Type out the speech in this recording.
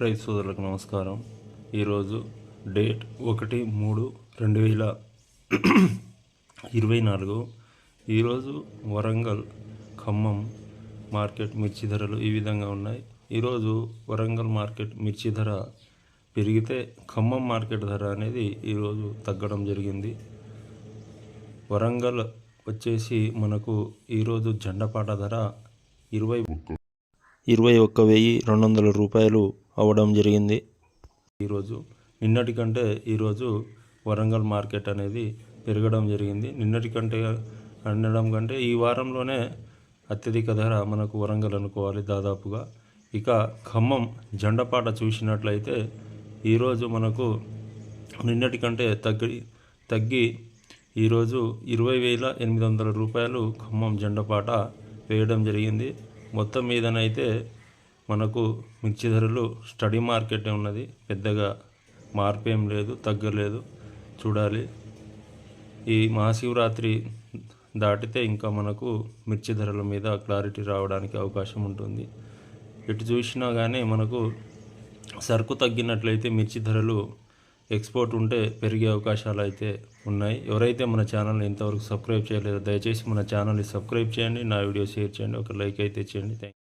రైతు సోదరులకు నమస్కారం. ఈరోజు డేట్ ఒకటి మూడు రెండు వేల ఇరవై నాలుగు. ఈరోజు వరంగల్ ఖమ్మం మార్కెట్ మిర్చి ధరలు ఈ విధంగా ఉన్నాయి. ఈరోజు వరంగల్ మార్కెట్ మిర్చి ధర పెరిగితే ఖమ్మం మార్కెట్ ధర అనేది ఈరోజు తగ్గడం జరిగింది. వరంగల్ వచ్చేసి మనకు ఈరోజు జెండపాట ధర ఇరవై ఇరవై ఒక్క వెయ్యి రెండు వందల రూపాయలు అవ్వడం జరిగింది. ఈరోజు నిన్నటి కంటే ఈరోజు వరంగల్ మార్కెట్ అనేది పెరగడం జరిగింది. నిన్నటి కంటే అనడం కంటే ఈ వారంలోనే అత్యధిక ధర మనకు వరంగల్ అనుకోవాలి దాదాపుగా. ఇక ఖమ్మం జెండపాట చూసినట్లయితే ఈరోజు మనకు నిన్నటి కంటే తగ్గి తగ్గి ఈరోజు ఇరవై వేల ఎనిమిది వందల రూపాయలు ఖమ్మం జెండపాట వేయడం జరిగింది. మొత్తం మీదనైతే మనకు మిర్చి ధరలు స్టడీ మార్కెట్ ఉన్నది. పెద్దగా మార్పు ఏం లేదు తగ్గలేదు. చూడాలి. ఈ మహాశివరాత్రి దాటితే ఇంకా మనకు మిర్చి ధరల మీద క్లారిటీ రావడానికి అవకాశం ఉంటుంది. ఎటు చూసినా కానీ మనకు సరుకు తగ్గినట్లయితే మిర్చి ధరలు ఎక్స్పోర్ట్ ఉంటే పెరిగే అవకాశాలు అయితే ఉన్నాయి. ఎవరైతే మన ఛానల్ని ఇంతవరకు సబ్స్క్రైబ్ చేయలేదో దయచేసి మన ఛానల్ని సబ్స్క్రైబ్ చేయండి. నా వీడియో షేర్ చేయండి. ఒక లైక్ అయితే చేయండి. థ్యాంక్